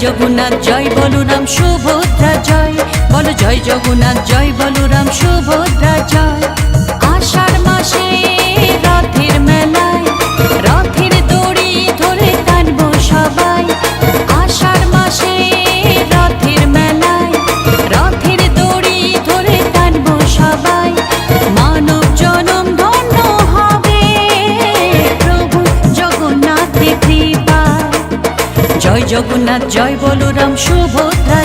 জগন্নাথ জয় বলরাম সুভদ্রা জয়। বলো জয় জগন্নাথ জয় বলরাম সুভদ্রা। জয় জগন্নাথ জয় বলরাম সুভদ্রা